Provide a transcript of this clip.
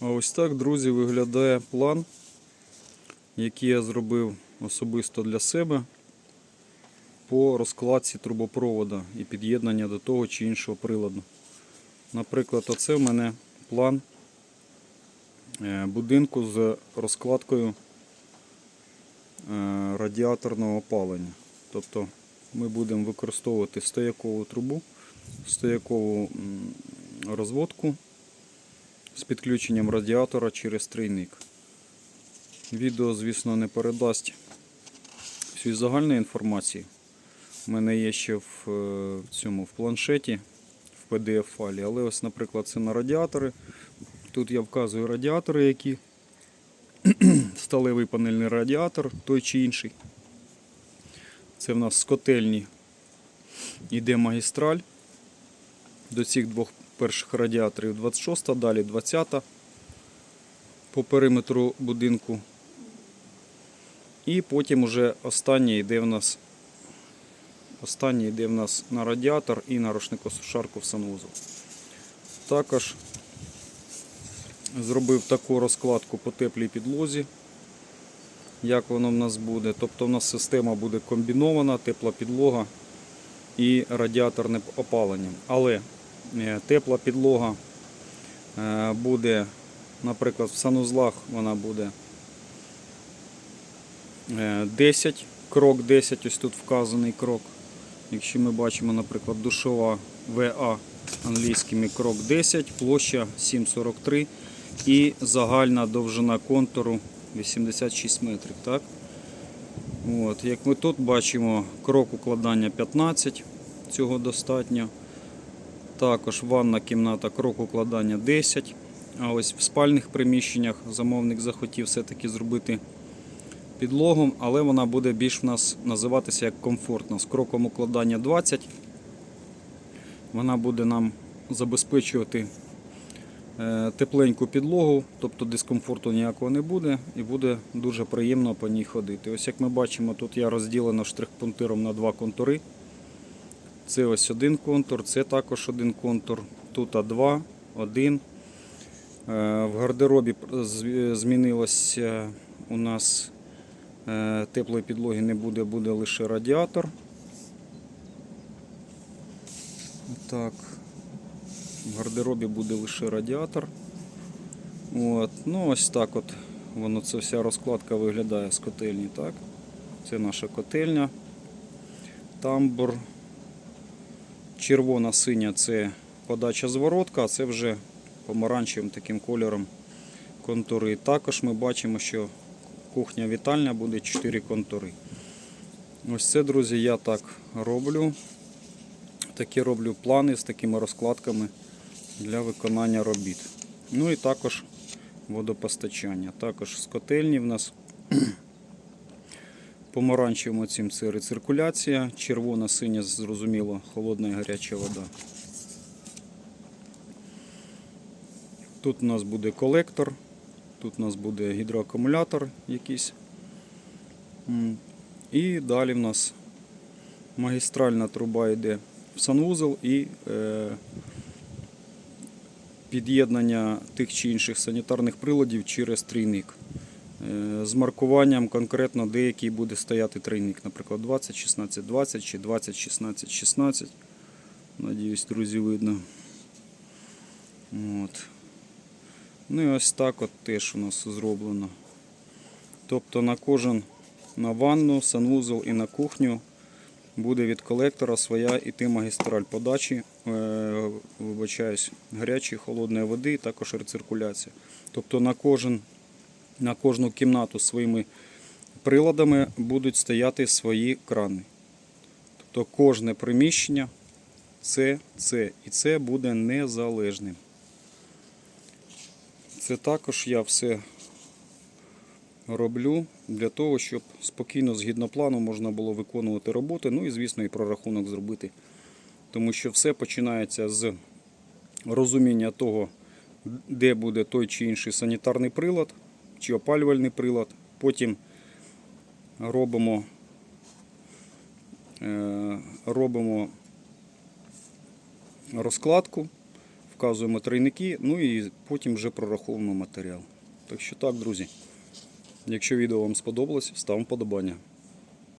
А ось так, друзі, виглядає план, який я зробив особисто для себе по розкладці трубопровода і під'єднання до того чи іншого приладу. Наприклад, оце в мене план е, будинку з розкладкою е, радіаторного опалення. Тобто ми будемо використовувати стоякову трубу, стоякову розводку з підключенням радіатора через трійник. Відео, звісно, не передасть всю загальну інформацію. У мене є ще в е, цьому в планшеті, в PDF-файлі, але ось, наприклад, це на радіатори. Тут я вказую радіатори, які сталевий панельний радіатор, той чи інший. Це в нас з котельні йде магістраль. До цих двох перших радіаторів 26, далі 20 по периметру будинку. І потім уже останній йде в нас останній йде в нас на радіатор і на рушникосушарку в санвузол. Також зробив таку розкладку по теплій підлозі. Як воно в нас буде. Тобто в нас система буде комбінована, тепла підлога і радіаторне опалення. Але тепла підлога е, буде, наприклад, в санузлах вона буде е, 10, крок 10, ось тут вказаний крок. Якщо ми бачимо, наприклад, душова ВА англійськими крок 10, площа 7,43 і загальна довжина контуру 86 метрів. Так? От, як ми тут бачимо, крок укладання 15, цього достатньо. Також ванна кімната, крок укладання 10. А ось в спальних приміщеннях замовник захотів все-таки зробити підлогу, але вона буде більш в нас називатися як комфортна. З кроком укладання 20. Вона буде нам забезпечувати е, тепленьку підлогу, тобто дискомфорту ніякого не буде і буде дуже приємно по ній ходити. Ось як ми бачимо, тут я розділено штрих-пунктиром на два контури. Це ось один контур, це також один контур. Тут А2, один. Е, В гардеробі змінилося у нас е, теплої підлоги не буде, буде лише радіатор. Так. В гардеробі буде лише радіатор. От. Ну ось так от воно це вся розкладка виглядає з котельні. Так? Це наша котельня. Тамбур. Червона синя це подача зворотка, а це вже помаранчевим таким кольором контури. Також ми бачимо, що кухня вітальня буде 4 контури. Ось це, друзі, я так роблю. Такі роблю плани з такими розкладками для виконання робіт. Ну і також водопостачання. Також з котельні в нас помаранчевим цим це рециркуляція, червона, синя, зрозуміло, холодна і гаряча вода. Тут у нас буде колектор, тут у нас буде гідроакумулятор якийсь. І далі в нас магістральна труба йде в санвузол і е, під'єднання тих чи інших санітарних приладів через трійник. Е, З маркуванням конкретно, де який буде стояти трійник, наприклад, 20, 16, 20 чи 20, 16, 16. Надіюсь, друзі, видно. От. Ну і ось так от теж у нас зроблено. Тобто на кожен на ванну, санвузол і на кухню буде від колектора своя іти магістраль подачі, е, вибачаюсь, гарячої холодної води і також рециркуляція. Тобто на кожен на кожну кімнату своїми приладами будуть стояти свої крани. Тобто кожне приміщення це це і це буде незалежним. Це також я все роблю для того, щоб спокійно, згідно плану, можна було виконувати роботи. Ну і, звісно, і прорахунок зробити. Тому що все починається з розуміння того, де буде той чи інший санітарний прилад чи опалювальний прилад. Потім робимо, е, робимо розкладку, вказуємо тройники, ну і потім вже прораховуємо матеріал. Так що так, друзі. Якщо відео вам сподобалось, ставимо вподобання.